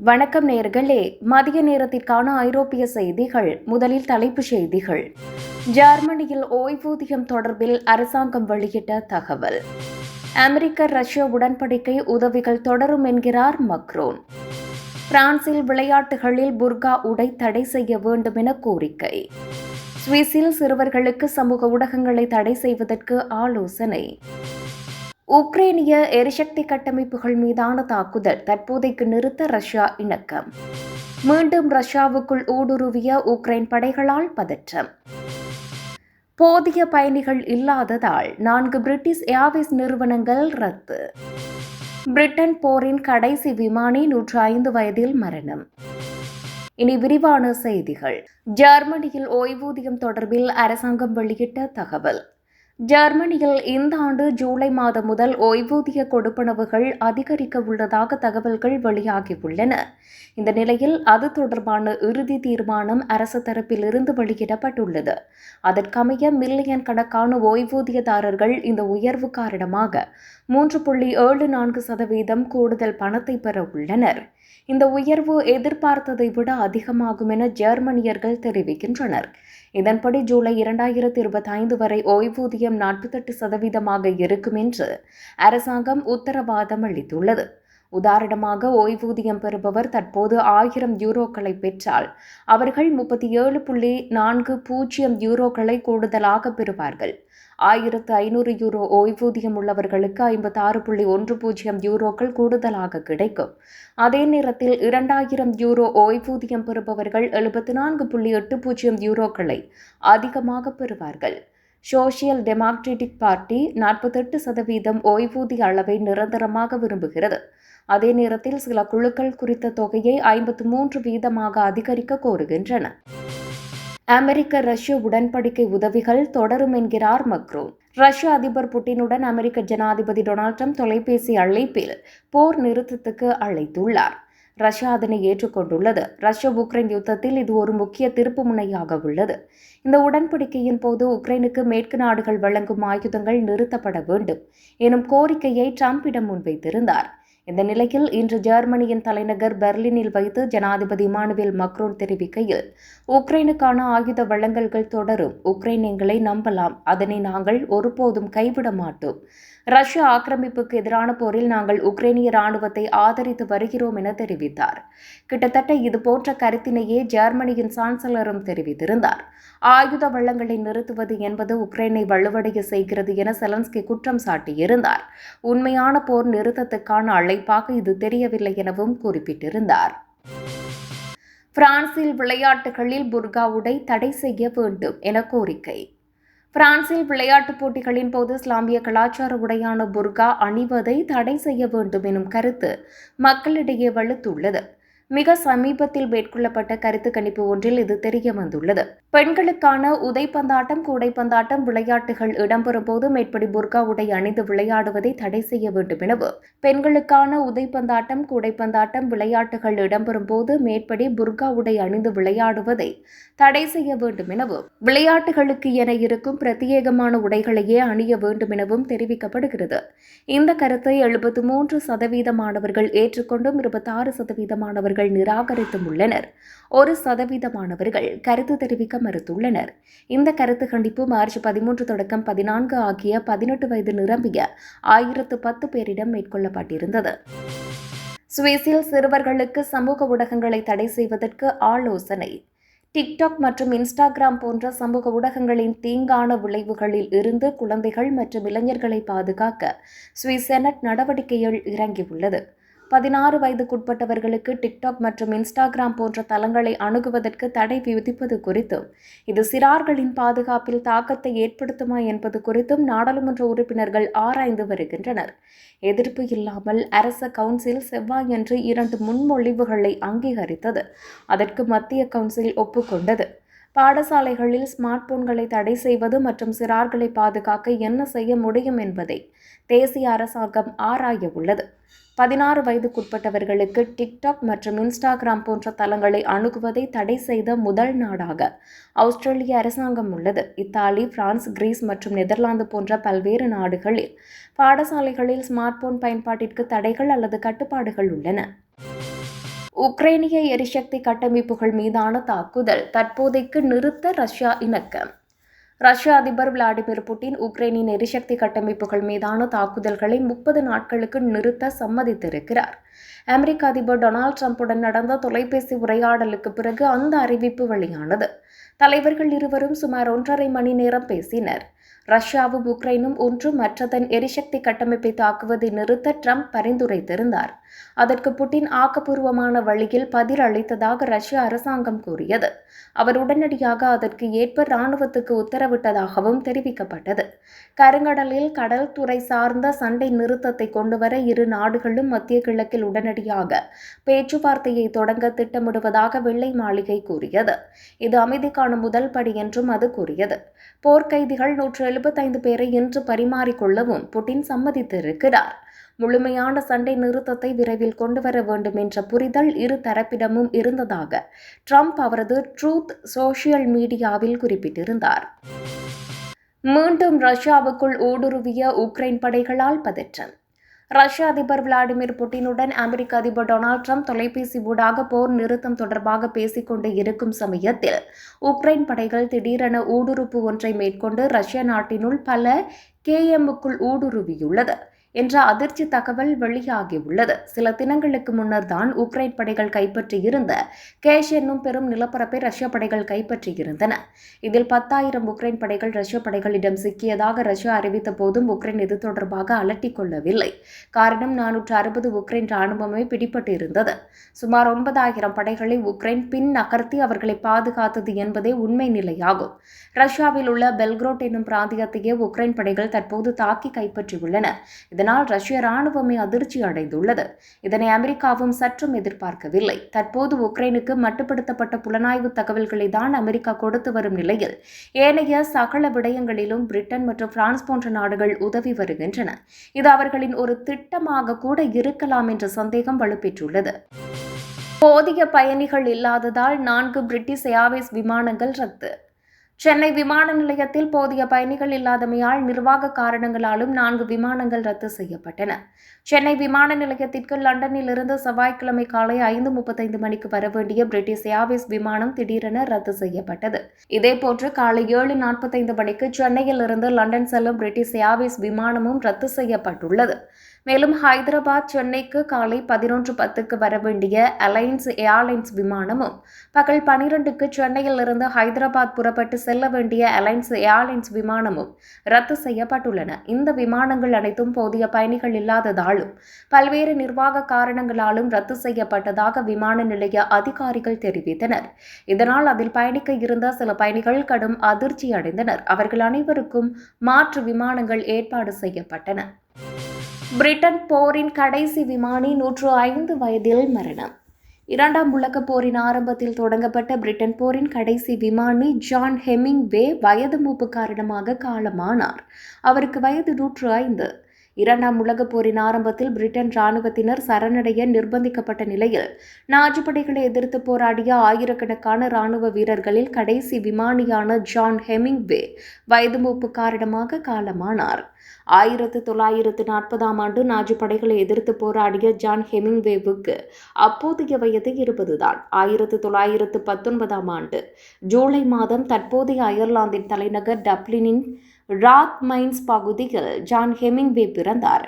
வணக்கம் நேர்களே. மதிய நேரத்திற்கான ஐரோப்பிய செய்திகள் முதலில் தலைப்புச் செய்திகள். ஜெர்மனியில் ஓய்வூதியம் தொடர்பில் அரசாங்கம் வெளியிட்ட தகவல். அமெரிக்க ரஷ்ய உடன்படிக்கை உதவிகள் தொடரும் என்கிறார் மக்ரோன். பிரான்சில் விளையாட்டுகளில் புர்கா உடை தடை செய்ய வேண்டும் என கோரிக்கை. சுவிஸில் சிறுவர்களுக்கு சமூக ஊடகங்களை தடை செய்வதற்கு ஆலோசனை. உக்ரேனிய எரிசக்தி கட்டமைப்புகள் மீதான தாக்குதல் தற்போதைக்கு நிறுத்த ரஷ்யா இணக்கம். மீண்டும் ரஷ்யாவுக்குள் ஊடுருவிய உக்ரைன் படைகளால் பதற்றம். போதிய பயணிகள் இல்லாததால் நான்கு பிரிட்டிஷ் ஏர்வேஸ் நிறுவனங்கள் ரத்து. பிரிட்டன் போரின் கடைசி விமானி நூற்று ஐந்து வயதில் மரணம். இனி விரிவான செய்திகள். ஜெர்மனியில் ஓய்வூதியம் தொடர்பில் அரசாங்கம் வெளியிட்ட தகவல். ஜெர்மனியில் இந்த ஆண்டு ஜூலை மாதம் முதல் ஓய்வூதிய கொடுப்பனவுகள் அதிகரிக்க உள்ளதாக தகவல்கள் வெளியாகியுள்ளன. இந்த நிலையில் அது தொடர்பான இறுதி தீர்மானம் அரசு தரப்பிலிருந்து வெளியிடப்பட்டுள்ளது. அதற்கமைய மில்லியன் கணக்கான ஓய்வூதியதாரர்கள் இந்த உயர்வு காரணமாக மூன்று புள்ளி ஏழு நான்கு சதவீதம் கூடுதல் பணத்தை பெற உள்ளனர். இந்த உயர்வு எதிர்பார்த்ததை விட அதிகமாகும் என ஜெர்மனியர்கள் தெரிவிக்கின்றனர். இதன்படி ஜூலை இரண்டாயிரத்தி இருபத்தி ஐந்து வரை ஓய்வூதியம் நாற்பத்தெட்டு சதவீதமாக இருக்கும் என்று அரசாங்கம் உத்தரவாதம் அளித்துள்ளது. உதாரணமாக ஓய்வூதியம் பெறுபவர் தற்போது ஆயிரம் யூரோக்களை பெற்றால் அவர்கள் முப்பத்தி ஏழு புள்ளி நான்கு பூஜ்ஜியம் யூரோக்களை கூடுதலாக பெறுவார்கள். ஆயிரத்து ஐநூறு யூரோ ஓய்வூதியம் உள்ளவர்களுக்கு ஐம்பத்தாறு புள்ளி ஒன்று பூஜ்ஜியம் யூரோக்கள் கூடுதலாக கிடைக்கும். அதே நேரத்தில் இரண்டாயிரம் யூரோ ஓய்வூதியம் பெறுபவர்கள் எழுபத்தி நான்கு புள்ளி எட்டு பூஜ்ஜியம் யூரோக்களை அதிகமாக பெறுவார்கள். சோசியல் டெமோக்ராட்டிக் பார்ட்டி நாற்பத்தெட்டு சதவீதம் ஓய்வூதிய அளவை நிரந்தரமாக விரும்புகிறது. அதே நேரத்தில் சில குழுக்கள் குறித்த தொகையை ஐம்பத்து மூன்று வீதமாக அதிகரிக்க கோருகின்றன. அமெரிக்க ரஷ்ய உடன்படிக்கை உதவிகள் தொடரும் என்கிறார் மக்ரோன் ரஷ்ய அதிபர் புட்டினுடன் அமெரிக்க ஜனாதிபதி டொனால்ட் ட்ரம்ப் தொலைபேசி அழைப்பில் போர் நிறுத்தத்துக்கு அழைத்துள்ளார். ரஷ்யா அதனை ஏற்றுக்கொண்டுள்ளது. ரஷ்ய உக்ரைன் யுத்தத்தில் இது ஒரு முக்கிய திருப்பு முனையாக உள்ளது. இந்த உடன்படிக்கையின் போது உக்ரைனுக்கு மேற்கு நாடுகள் வழங்கும் ஆயுதங்கள் நிறுத்தப்பட வேண்டும் எனும் கோரிக்கையை ட்ரம்ப்பிடம் முன்வைத்திருந்தார். இந்த நிலையில் இன்று ஜெர்மனியின் தலைநகர் பெர்லினில் வைத்து ஜனாதிபதி இமானுவேல் மக்ரோன் தெரிவிக்கையில் உக்ரைனுக்கான ஆயுத வழங்கல்கள் தொடரும். உக்ரைன் எங்களை நம்பலாம். அதனை நாங்கள் ஒருபோதும் கைவிட மாட்டோம் ரஷ்ய ஆக்கிரமிப்புக்கு எதிரான போரில் நாங்கள் உக்ரைனிய ராணுவத்தை ஆதரித்து வருகிறோம் என தெரிவித்தார். கிட்டத்தட்ட இதுபோன்ற கருத்தினையே ஜெர்மனியின் சான்சலரும் தெரிவித்திருந்தார். ஆயுத வள்ளங்களை நிறுத்துவது என்பது உக்ரைனை வலுவடைய செய்கிறது என செலன்ஸ்கி குற்றம் சாட்டியிருந்தார். உண்மையான போர் நிறுத்தத்துக்கான அழைப்பாக இது தெரியவில்லை எனவும் குறிப்பிட்டிருந்தார். பிரான்சில் விளையாட்டுகளில் புர்கா உடை தடை செய்ய வேண்டும் என கோரிக்கை. பிரான்சில் விளையாட்டுப் போட்டிகளின் போது இஸ்லாமிய கலாச்சார உடையான புர்கா அணிவதை தடை செய்ய வேண்டும் எனும் கருத்து மக்களிடையே வலுத்துள்ளது. மிக சமீபத்தில் மேற்கொள்ளப்பட்ட கருத்து கணிப்பு ஒன்றில் இது தெரிய வந்துள்ளது. பெண்களுக்கான உதைப்பந்தாட்டம் கூடைப்பந்தாட்டம் விளையாட்டுகள் இடம்பெறும் போது மேற்படி புர்கா உடை அணிந்து விளையாடுவதை தடை செய்ய வேண்டும் எனவும் பெண்களுக்கான உதைப்பந்தாட்டம் கூடைப்பந்தாட்டம் விளையாட்டுகள் இடம்பெறும் போது மேற்படி புர்கா உடை அணிந்து விளையாடுவதை தடை செய்ய வேண்டும் எனவும் விளையாட்டுகளுக்கு என இருக்கும் பிரத்யேகமான உடைகளையே அணிய வேண்டும் எனவும் தெரிவிக்கப்படுகிறது. இந்த கருத்தை எழுபத்து மூன்று சதவீதமானவர்கள் ஏற்றுக்கொண்டும் இருபத்தாறு சதவீதமானவர்கள் நிராகரித்தும் உள்ளனர் ஒரு சதவீத மாணவர்கள் கருத்து தெரிவிக்க மறுத்துள்ளனர். இந்த கருத்து கண்டிப்பு மார்ச் பதிமூன்று தொடக்கம் பதினான்கு ஆகிய பதினெட்டு வயது நிரம்பிய ஆயிரத்து பத்து பேரிடம் மேற்கொள்ளப்பட்டிருந்தது. சுவிஸில் சிறுவர்களுக்கு சமூக ஊடகங்களை தடை செய்வதற்கு ஆலோசனை. டிக்டாக் மற்றும் இன்ஸ்டாகிராம் போன்ற சமூக ஊடகங்களின் தீங்கான விளைவுகளில் இருந்து குழந்தைகள் மற்றும் இளைஞர்களை பாதுகாக்க சுவிஸ் செனட் நடவடிக்கைகள் இறங்கியுள்ளது. பதினாறு வயதுக்குட்பட்டவர்களுக்கு டிக்டாக் மற்றும் இன்ஸ்டாகிராம் போன்ற தளங்களை அணுகுவதற்கு தடை விதிப்பது குறித்தும் இது சிறார்களின் பாதுகாப்பில் தாக்கத்தை ஏற்படுத்துமா என்பது குறித்தும் நாடாளுமன்ற உறுப்பினர்கள் ஆராய்ந்து வருகின்றனர். எதிர்ப்பு இல்லாமல் அரச கவுன்சில் செவ்வாயன்று இரண்டு முன்மொழிவுகளை அங்கீகரித்தது. அதற்கு மத்திய கவுன்சில் ஒப்புக்கொண்டது. பாடசாலைகளில் ஸ்மார்ட் போன்களை தடை செய்வது மற்றும் சிறார்களை பாதுகாக்க என்ன செய்ய முடியும் என்பதை தேசிய அரசாங்கம் ஆராய உள்ளது பதினாறு வயதுக்குட்பட்டவர்களுக்கு டிக்டாக் மற்றும் இன்ஸ்டாகிராம் போன்ற தளங்களை அணுகுவதை தடை செய்த முதல் நாடாக ஆஸ்திரேலிய அரசாங்கம் உள்ளது. இத்தாலி பிரான்ஸ் கிரீஸ் மற்றும் நெதர்லாந்து போன்ற பல்வேறு நாடுகளில் பாடசாலைகளில் ஸ்மார்ட் போன் பயன்பாட்டிற்கு தடைகள் அல்லது கட்டுப்பாடுகள் உள்ளன. உக்ரைனிய எரிசக்தி கட்டமைப்புகள் மீதான தாக்குதல் தற்போதைக்கு நிறுத்த ரஷ்யா இணக்கம். ரஷ்ய அதிபர் விளாடிமிர் புட்டின் உக்ரைனின் எரிசக்தி கட்டமைப்புகள் மீதான தாக்குதல்களை முப்பது நாட்களுக்கு நிறுத்த சம்மதித்திருக்கிறார். அமெரிக்க அதிபர் டொனால்டு ட்ரம்புடன் நடந்த தொலைபேசி உரையாடலுக்கு பிறகு அந்த அறிவிப்பு வெளியானது. தலைவர்கள் இருவரும் சுமார் ஒன்றரை மணி நேரம் பேசினர். ரஷ்யாவும் உக்ரைனும் ஒன்று மற்றதன் எரிசக்தி கட்டமைப்பை தாக்குவதை நிறுத்த ட்ரம்ப் பரிந்துரைத்திருந்தார். அதற்கு புட்டின் ஆக்கப்பூர்வமான வழியில் பதில் அளித்ததாக ரஷ்ய அரசாங்கம் கூறியது. அவர் உடனடியாக அதற்கு ஏற்ப இராணுவத்துக்கு உத்தரவிட்டதாகவும் தெரிவிக்கப்பட்டது. கருங்கடலில் கடல் துறை சார்ந்த சண்டை நிறுத்தத்தை கொண்டுவர இரு நாடுகளும் மத்திய கிழக்கில் உடனடியாக பேச்சுவார்த்தையை தொடங்க திட்டமிடுவதாக வெள்ளை மாளிகை கூறியது. இது அமைதிக்கான முதல் படி என்றும் அது கூறியது. போர்க்கைதிகள் நூற்று எழுபத்தைந்து பேரை இன்று பரிமாறிக்கொள்ளவும் புட்டின் சம்மதித்திருக்கிறார். முழுமையான சண்டை நிறுத்தத்தை விரைவில் கொண்டுவர வேண்டும் என்ற புரிதல் இரு தரப்பிடமும் இருந்ததாக ட்ரம்ப் அவரது ட்ரூத் சோஷியல் மீடியாவில் குறிப்பிட்டிருந்தார். மீண்டும் ரஷ்யாவுக்குள் ஊடுருவிய உக்ரைன் படைகளால் பதற்றம். ரஷ்ய அதிபர் விளாடிமிர் புட்டினுடன் அமெரிக்க அதிபர் டொனால்ட் ட்ரம்ப் தொலைபேசி ஊடாக போர் நிறுத்தம் தொடர்பாக பேசிக்கொண்டு இருக்கும் சமயத்தில் உக்ரைன் படைகள் திடீரென ஊடுருப்பு ஒன்றை மேற்கொண்டு ரஷ்ய நாட்டினுள் பல கேஎம்முக்குள் ஊடுருவியுள்ளது. என்ற அதிர்ச்சி தகவல் வெளியாகியுள்ளது. சில தினங்களுக்கு முன்னர் தான் உக்ரைன் படைகள் கைப்பற்றியிருந்த கேஷ் என்னும் பெரும் நிலப்பரப்பை ரஷ்ய படைகள் கைப்பற்றியிருந்தன. இதில் பத்தாயிரம் உக்ரைன் படைகள் ரஷ்ய படைகளிடம் சிக்கியதாக ரஷ்யா அறிவித்த போதும் உக்ரைன் இது தொடர்பாக அலட்டிக் கொள்ளவில்லை. காரணம் நானூற்று அறுபது உக்ரைன் ராணுவமே பிடிபட்டு இருந்தது சுமார் ஒன்பதாயிரம் படைகளை உக்ரைன் பின் நகர்த்தி அவர்களை பாதுகாத்தது என்பதே உண்மை நிலையாகும். ரஷ்யாவில் உள்ள பெல்க்ரோட் என்னும் பிராந்தியத்தையே உக்ரைன் படைகள் தற்போது தாக்கி கைப்பற்றியுள்ளன. இதனால் ரஷ்ய ராணுவமே அதிர்ச்சி அடைந்துள்ளது. இதனை அமெரிக்காவும் சற்றும் எதிர்பார்க்கவில்லை. தற்போது உக்ரைனுக்கு மட்டுப்படுத்தப்பட்ட புலனாய்வு தகவல்களை தான் அமெரிக்கா கொடுத்து வரும் நிலையில் ஏனைய சகல விடயங்களிலும் பிரிட்டன் மற்றும் பிரான்ஸ் போன்ற நாடுகள் உதவி வருகின்றன. இது அவர்களின் ஒரு திட்டமாக கூட இருக்கலாம் என்ற சந்தேகம் வலுப்பெற்றுள்ளது. போதிய பயணிகள் இல்லாததால் நான்கு பிரிட்டிஷ் ஏர்வேஸ் விமானங்கள் ரத்து. சென்னை விமான நிலையத்தில் போதிய பயணிகள் இல்லாதமையால் நிர்வாக காரணங்களாலும் நான்கு விமானங்கள் ரத்து செய்யப்பட்டன. சென்னை விமான நிலையத்திற்கு லண்டனில் இருந்து செவ்வாய்க்கிழமை காலை ஐந்து முப்பத்தைந்து மணிக்கு வரவேண்டிய பிரிட்டிஷ் ஏர்வேஸ் விமானம் திடீரென ரத்து செய்யப்பட்டது. இதேபோன்று காலை ஏழு நாற்பத்தைந்து மணிக்கு சென்னையில் இருந்து லண்டன் செல்லும் பிரிட்டிஷ் ஏர்வேஸ் விமானமும் ரத்து செய்யப்பட்டுள்ளது. மேலும் ஹைதராபாத் சென்னைக்கு காலை பதினொன்று பத்துக்கு வர வேண்டிய அலைன்ஸ் ஏர்லைன்ஸ் விமானமும் பகல் பனிரெண்டுக்கு சென்னையில் இருந்து ஹைதராபாத் புறப்பட்டு செல்ல வேண்டிய அலைன்ஸ் ஏர்லைன்ஸ் விமானமும் ரத்து செய்யப்பட்டுள்ளன. இந்த விமானங்கள் அனைத்தும் போதிய பயணிகள் இல்லாததாலும் பல்வேறு நிர்வாக காரணங்களாலும் ரத்து செய்யப்பட்டதாக விமான நிலைய அதிகாரிகள் தெரிவித்தனர். இதனால் அதில் பயணிக்க இருந்த சில பயணிகள் கடும் அதிர்ச்சி அடைந்தனர் அவர்கள் அனைவருக்கும் மாற்று விமானங்கள் ஏற்பாடு செய்யப்பட்டன. பிரிட்டன் போரின் கடைசி விமானி நூற்று ஐந்து வயதில் மரணம். இரண்டாம் உலகப் போரின் ஆரம்பத்தில் தொடங்கப்பட்ட பிரிட்டன் போரின் கடைசி விமானி ஜான் ஹெமிங்வே வயது மூப்பு காரணமாக காலமானார். அவருக்கு வயது நூற்று ஐந்து. இரண்டாம் உலகப் போரின் ஆரம்பத்தில் பிரிட்டன் ராணுவத்தினர் சரணடைய நிர்பந்திக்கப்பட்ட நிலையில் நாஜி படைகளை எதிர்த்து போராடிய ஆயிரக்கணக்கான ராணுவ வீரர்களில் கடைசி விமானியான ஜான் ஹெமிங்வே வயது மூப்பு காரணமாக காலமானார். ஆயிரத்து தொள்ளாயிரத்து நாற்பதாம் ஆண்டு நாஜி படைகளை எதிர்த்து போராடிய ஜான் ஹெமிங்வேவுக்கு அப்போதைய வயது இருபதுதான். ஆயிரத்து தொள்ளாயிரத்து பத்தொன்பதாம் ஆண்டு ஜூலை மாதம் தற்போதைய அயர்லாந்தின் தலைநகர் டப்ளினின் ராத் மைன்ஸ் பகுதியில் ஜான் ஹெமிங்வே பிறந்தார்.